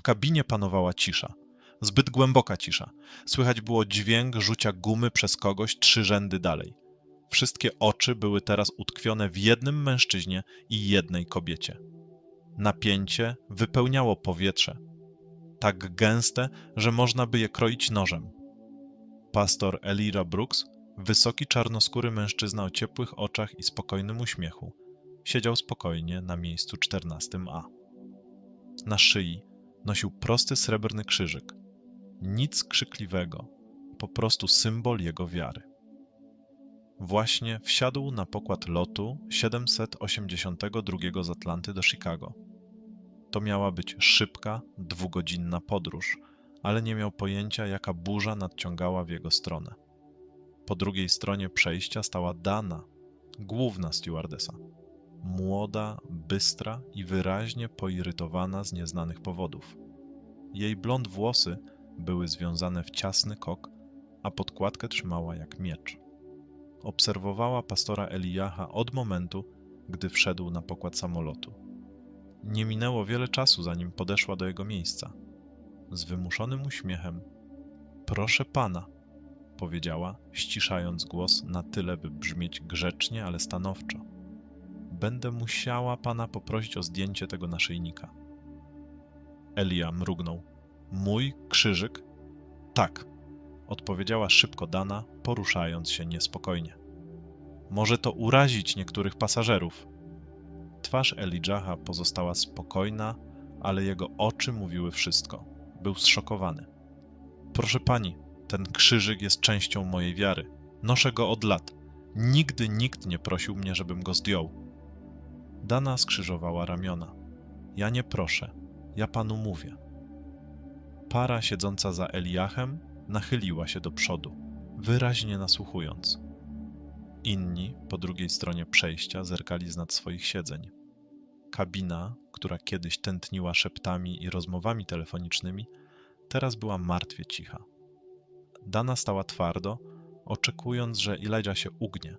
W kabinie panowała cisza. Zbyt głęboka cisza. Słychać było dźwięk rzucia gumy przez kogoś trzy rzędy dalej. Wszystkie oczy były teraz utkwione w jednym mężczyźnie i jednej kobiecie. Napięcie wypełniało powietrze, tak gęste, że można by je kroić nożem. Pastor Elira Brooks, wysoki czarnoskóry mężczyzna o ciepłych oczach i spokojnym uśmiechu, siedział spokojnie na miejscu 14A. Na szyi nosił prosty srebrny krzyżyk. Nic krzykliwego, po prostu symbol jego wiary. Właśnie wsiadł na pokład lotu 782 z Atlanty do Chicago. To miała być szybka, dwugodzinna podróż, ale nie miał pojęcia, jaka burza nadciągała w jego stronę. Po drugiej stronie przejścia stała Dana, główna stewardesa. Młoda, bystra i wyraźnie poirytowana z nieznanych powodów. Jej blond włosy były związane w ciasny kok, a podkładkę trzymała jak miecz. Obserwowała pastora Eliacha od momentu, gdy wszedł na pokład samolotu. Nie minęło wiele czasu, zanim podeszła do jego miejsca. Z wymuszonym uśmiechem: Proszę pana, powiedziała, ściszając głos na tyle, by brzmieć grzecznie, ale stanowczo. Będę musiała pana poprosić o zdjęcie tego naszyjnika. Elia mrugnął. Mój krzyżyk? Tak, odpowiedziała szybko Dana, poruszając się niespokojnie. Może to urazić niektórych pasażerów. Twarz Elijah pozostała spokojna, ale jego oczy mówiły wszystko. Był zszokowany. Proszę pani, ten krzyżyk jest częścią mojej wiary. Noszę go od lat. Nigdy nikt nie prosił mnie, żebym go zdjął. Dana skrzyżowała ramiona. Ja nie proszę, ja panu mówię. Para siedząca za Eliachem nachyliła się do przodu, wyraźnie nasłuchując. Inni po drugiej stronie przejścia zerkali z nad swoich siedzeń. Kabina, która kiedyś tętniła szeptami i rozmowami telefonicznymi, teraz była martwie cicha. Dana stała twardo, oczekując, że Elijah się ugnie,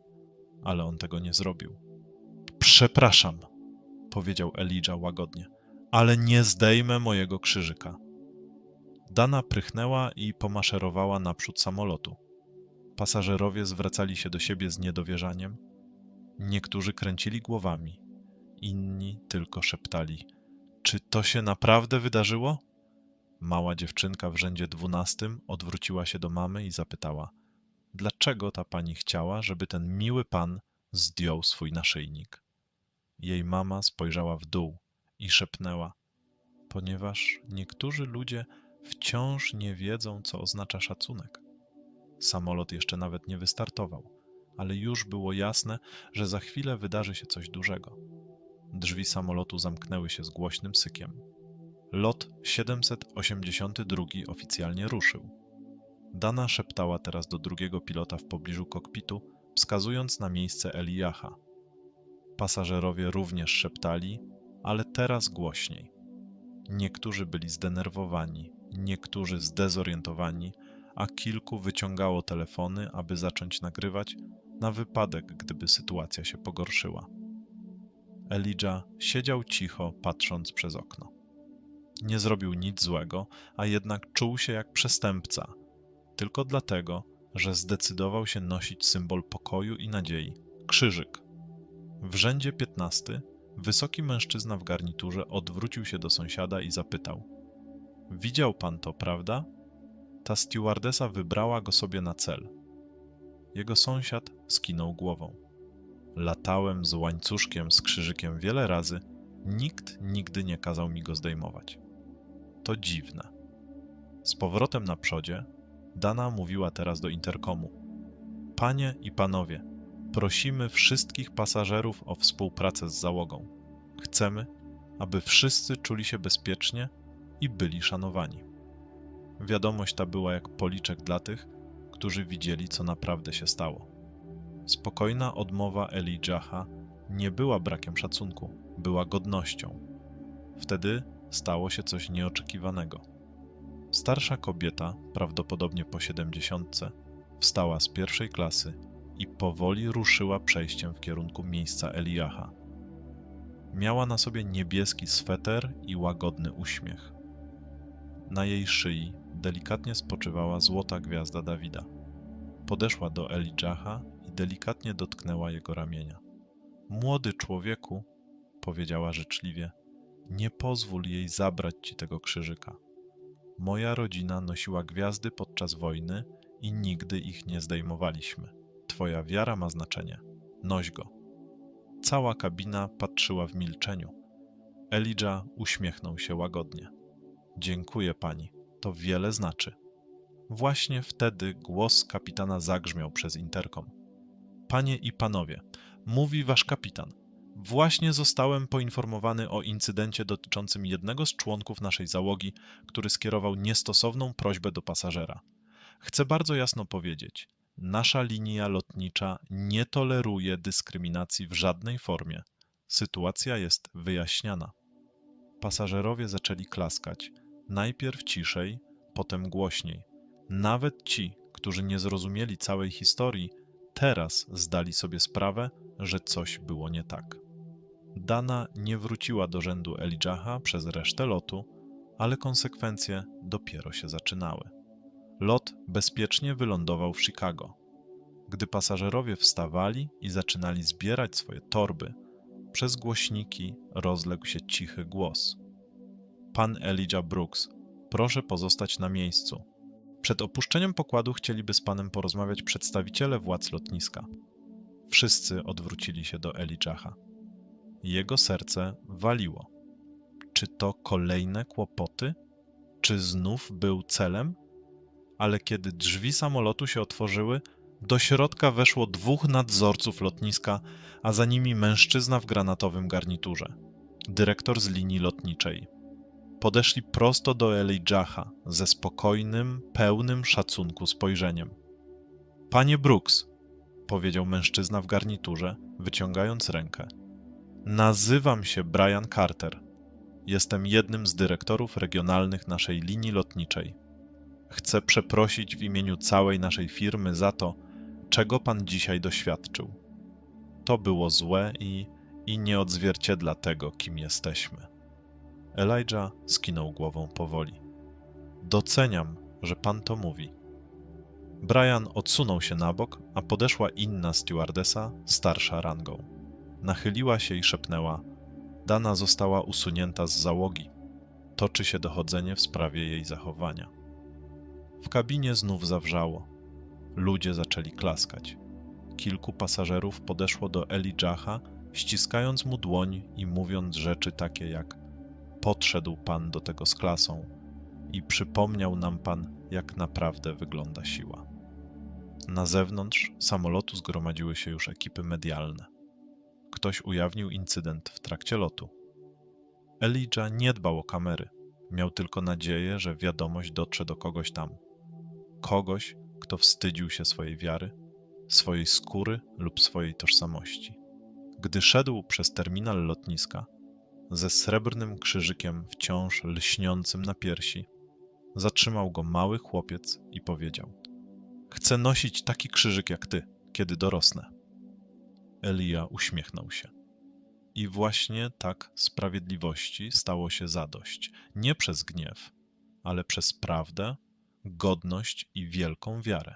ale on tego nie zrobił. Przepraszam, powiedział Elijah łagodnie, ale nie zdejmę mojego krzyżyka. Dana prychnęła i pomaszerowała naprzód samolotu. Pasażerowie zwracali się do siebie z niedowierzaniem. Niektórzy kręcili głowami, inni tylko szeptali: Czy to się naprawdę wydarzyło? Mała dziewczynka w rzędzie dwunastym odwróciła się do mamy i zapytała: Dlaczego ta pani chciała, żeby ten miły pan zdjął swój naszyjnik? Jej mama spojrzała w dół i szepnęła: Ponieważ niektórzy ludzie wciąż nie wiedzą, co oznacza szacunek. Samolot jeszcze nawet nie wystartował, ale już było jasne, że za chwilę wydarzy się coś dużego. Drzwi samolotu zamknęły się z głośnym sykiem. Lot 782 oficjalnie ruszył. Dana szeptała teraz do drugiego pilota w pobliżu kokpitu, wskazując na miejsce Eliacha. Pasażerowie również szeptali, ale teraz głośniej. Niektórzy byli zdenerwowani, niektórzy zdezorientowani, a kilku wyciągało telefony, aby zacząć nagrywać na wypadek, gdyby sytuacja się pogorszyła. Elijah siedział cicho, patrząc przez okno. Nie zrobił nic złego, a jednak czuł się jak przestępca, tylko dlatego, że zdecydował się nosić symbol pokoju i nadziei krzyżyk. W rzędzie 15 wysoki mężczyzna w garniturze odwrócił się do sąsiada i zapytał: Widział pan to, prawda? Ta stewardesa wybrała go sobie na cel. Jego sąsiad skinął głową. Latałem z łańcuszkiem z krzyżykiem wiele razy, nikt nigdy nie kazał mi go zdejmować. To dziwne. Z powrotem na przodzie, Dana mówiła teraz do interkomu. Panie i panowie, prosimy wszystkich pasażerów o współpracę z załogą. Chcemy, aby wszyscy czuli się bezpiecznie i byli szanowani. Wiadomość ta była jak policzek dla tych, którzy widzieli, co naprawdę się stało. Spokojna odmowa Elijah nie była brakiem szacunku, była godnością. Wtedy stało się coś nieoczekiwanego. Starsza kobieta, prawdopodobnie po siedemdziesiątce, wstała z pierwszej klasy i powoli ruszyła przejściem w kierunku miejsca Eliacha. Miała na sobie niebieski sweter i łagodny uśmiech. Na jej szyi delikatnie spoczywała złota gwiazda Dawida. Podeszła do Elijaha i delikatnie dotknęła jego ramienia. Młody człowieku, powiedziała życzliwie, nie pozwól jej zabrać ci tego krzyżyka. Moja rodzina nosiła gwiazdy podczas wojny i nigdy ich nie zdejmowaliśmy. Twoja wiara ma znaczenie. Noś go. Cała kabina patrzyła w milczeniu. Elijah uśmiechnął się łagodnie. Dziękuję pani, to wiele znaczy. Właśnie wtedy głos kapitana zagrzmiał przez interkom. Panie i panowie, mówi wasz kapitan. Właśnie zostałem poinformowany o incydencie dotyczącym jednego z członków naszej załogi, który skierował niestosowną prośbę do pasażera. Chcę bardzo jasno powiedzieć: nasza linia lotnicza nie toleruje dyskryminacji w żadnej formie. Sytuacja jest wyjaśniana. Pasażerowie zaczęli klaskać, najpierw ciszej, potem głośniej. Nawet ci, którzy nie zrozumieli całej historii, teraz zdali sobie sprawę, że coś było nie tak. Dana nie wróciła do rzędu Elijaha przez resztę lotu, ale konsekwencje dopiero się zaczynały. Lot bezpiecznie wylądował w Chicago. Gdy pasażerowie wstawali i zaczynali zbierać swoje torby, przez głośniki rozległ się cichy głos. Pan Elijah Brooks, proszę pozostać na miejscu. Przed opuszczeniem pokładu chcieliby z panem porozmawiać przedstawiciele władz lotniska. Wszyscy odwrócili się do Elijaha. Jego serce waliło. Czy to kolejne kłopoty? Czy znów był celem? Ale kiedy drzwi samolotu się otworzyły, do środka weszło dwóch nadzorców lotniska, a za nimi mężczyzna w granatowym garniturze, dyrektor z linii lotniczej. Podeszli prosto do Elijah ze spokojnym, pełnym szacunku spojrzeniem. Panie Brooks, powiedział mężczyzna w garniturze, wyciągając rękę. Nazywam się Brian Carter. Jestem jednym z dyrektorów regionalnych naszej linii lotniczej. Chcę przeprosić w imieniu całej naszej firmy za to, czego pan dzisiaj doświadczył. To było złe i, i nie odzwierciedla tego, kim jesteśmy. Elijah skinął głową powoli. Doceniam, że pan to mówi. Brian odsunął się na bok, a podeszła inna stewardesa, starsza rangą. Nachyliła się i szepnęła: Dana została usunięta z załogi. Toczy się dochodzenie w sprawie jej zachowania. W kabinie znów zawrzało. Ludzie zaczęli klaskać. Kilku pasażerów podeszło do Elijaha, ściskając mu dłoń i mówiąc rzeczy takie jak: Podszedł pan do tego z klasą i przypomniał nam pan, jak naprawdę wygląda siła. Na zewnątrz samolotu zgromadziły się już ekipy medialne. Ktoś ujawnił incydent w trakcie lotu. Elijah nie dbał o kamery. Miał tylko nadzieję, że wiadomość dotrze do kogoś tam. Kogoś, kto wstydził się swojej wiary, swojej skóry lub swojej tożsamości. Gdy szedł przez terminal lotniska, ze srebrnym krzyżykiem wciąż lśniącym na piersi, zatrzymał go mały chłopiec i powiedział: Chcę nosić taki krzyżyk jak ty, kiedy dorosnę. Elia uśmiechnął się. I właśnie tak sprawiedliwości stało się zadość, nie przez gniew, ale przez prawdę, godność i wielką wiarę.